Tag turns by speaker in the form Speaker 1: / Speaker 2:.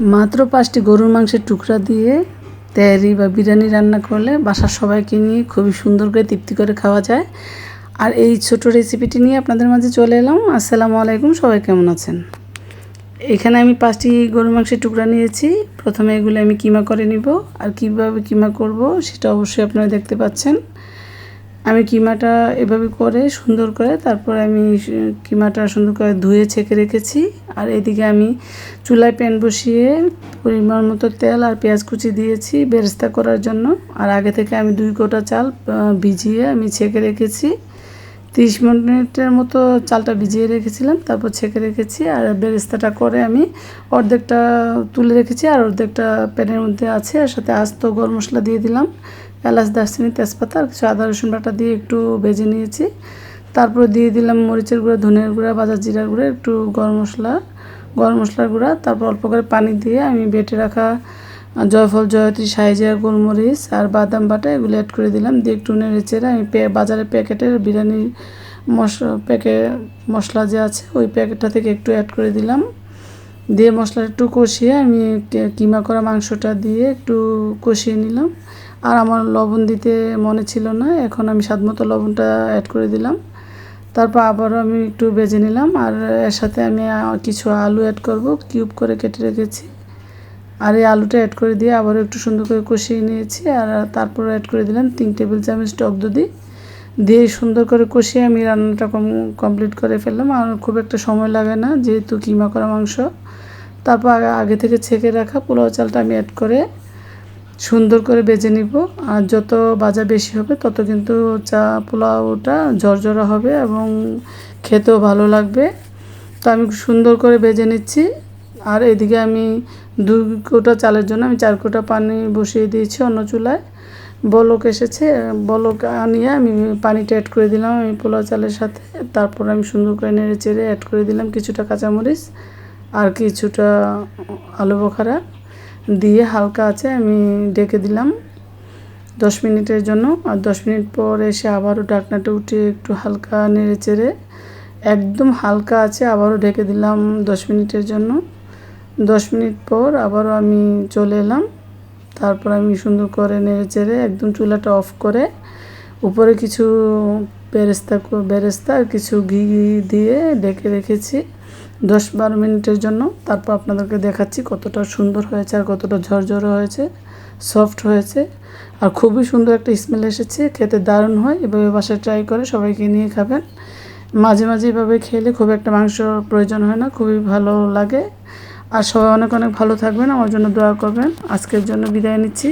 Speaker 1: মাত্র পাঁচটি গরুর মাংসের টুকরা দিয়ে তেহারি বা বিরিয়ানি রান্না করলে বাসার সবাইকে নিয়ে খুবই সুন্দর করে তৃপ্তি করে খাওয়া যায়। আর এই ছোট রেসিপিটি নিয়ে আপনাদের মাঝে চলে এলাম। আসসালামু আলাইকুম, সবাই কেমন আছেন? এখানে আমি পাঁচটি গরুর মাংসের টুকরা নিয়েছি। প্রথমে এগুলো আমি কিমা করে নিব। আর কীভাবে কিমা করব সেটা অবশ্যই আপনারা দেখতে পাচ্ছেন। আমি কিমাটা এভাবে করে সুন্দর করে, তারপরে আমি কিমাটা সুন্দর করে ধুয়ে ছেঁকে রেখেছি। আর এদিকে আমি চুলায় প্যান বসিয়ে পরিমাণ মতো তেল আর পেঁয়াজ কুচি দিয়েছি বেরেস্তা করার জন্য। আর আগে থেকে আমি দুই কোটা চাল ভিজিয়ে আমি ছেঁকে রেখেছি। তিরিশ মিনিটের মতো চালটা ভিজিয়ে রেখেছিলাম, তারপর ছেঁকে রেখেছি। আর বেরেস্তাটা করে আমি অর্ধেকটা তুলে রেখেছি, আর অর্ধেকটা প্যানের মধ্যে আছে, আর সাথে আস্ত গরম মশলা দিয়ে দিলাম। এলাচ, দারচিনি, তেজপাতা, আর কিছু আদা, রসুন বাটা দিয়ে একটু ভেজে নিয়েছি। তারপরে দিয়ে দিলাম মরিচের গুঁড়া ধনের গুঁড়া, বাজার জিরার গুঁড়া, একটু গরম মশলা, গরম মশলার গুঁড়া, তারপর অল্প করে পানি দিয়ে আমি বেটে রাখা জয়ফল, জয়ত্রী সাইজিয়া গোলমরিচ আর বাদাম বাটা এগুলো অ্যাড করে দিলাম। দিয়ে একটু নেড়ে চেড়ে আমি পে বাজারের প্যাকেটের বিরিয়ানি মশলা প্যাকেট মশলা যে আছে, ওই প্যাকেটটা থেকে একটু অ্যাড করে দিলাম। দিয়ে মশলাটা একটু কষিয়ে আমি কিমা করা মাংসটা দিয়ে একটু কষিয়ে নিলাম। আর আমার লবণ দিতে মনে ছিল না, এখন আমি স্বাদমতো লবণটা অ্যাড করে দিলাম। তারপর আবারও আমি একটু বেজে নিলাম আর এর সাথে আমি কিছু আলু অ্যাড করব কিউব করে কেটে রেখেছি। আর এই আলুটা অ্যাড করে দিয়ে আবারও একটু সুন্দর করে কষিয়ে নিয়েছি আর তারপর অ্যাড করে দিলাম তিন টেবিল চামচ টক দধি দিয়ে সুন্দর করে কষিয়ে আমি রান্নাটা কম কমপ্লিট করে ফেললাম। আর খুব একটা সময় লাগে না যেহেতু কিমা করা মাংস। তারপর আগে আগে থেকে ছেঁকে রাখা পোলাও চালটা আমি অ্যাড করে সুন্দর করে বেজে নিব। আর যত বাজা বেশি হবে, তত কিন্তু চা পোলাওটা ঝরঝরা হবে এবং খেতেও ভালো লাগবে। তো আমি সুন্দর করে বেজে নিচ্ছি। আর এদিকে আমি দুই কোটা চালের জন্য আমি চার কোটা পানি বসিয়ে দিয়েছি অন্য চুলায়। বলক এসেছে, বলক আনিয়ে আমি পানিটা অ্যাড করে দিলাম আমি পোলাও চালের সাথে। তারপর আমি সুন্দর করে নেড়ে চেড়ে অ্যাড করে দিলাম কিছুটা কাঁচামরিচ আর কিছুটা আলু বোখারা। দিয়ে হালকা আছে, আমি ডেকে দিলাম দশ মিনিটের জন্য। আর দশ মিনিট পর এসে আবারও ডাকনাটা উঠিয়ে একটু হালকা নেড়ে চেড়ে একদম হালকা আছে, আবারও ঢেকে দিলাম দশ মিনিটের জন্য। দশ মিনিট পর আবারও আমি চলে এলাম। তারপর আমি সুন্দর করে নেড়ে চেড়ে একদম চুলাটা অফ করে উপরে কিছু বেরেস্তা বেরেস্তা আর কিছু ঘি দিয়ে ডেকে রেখেছি দশ বারো মিনিটের জন্য। তারপর আপনাদেরকে দেখাচ্ছি কতটা সুন্দর হয়েছে আর কতটা ঝরঝরে হয়েছে সফট হয়েছে। আর খুবই সুন্দর একটা স্মেল এসেছে, খেতে দারুণ হয়। এভাবে বাসায় ট্রাই করে সবাইকে নিয়ে খাবেন। মাঝে মাঝে এভাবে খেলে খুব একটা মাংস প্রয়োজন হয় না, খুবই ভালো লাগে। আর সবাই অনেক অনেক ভালো থাকবেন, আমার জন্য দোয়া করবেন। আজকের জন্য বিদায় নিচ্ছি।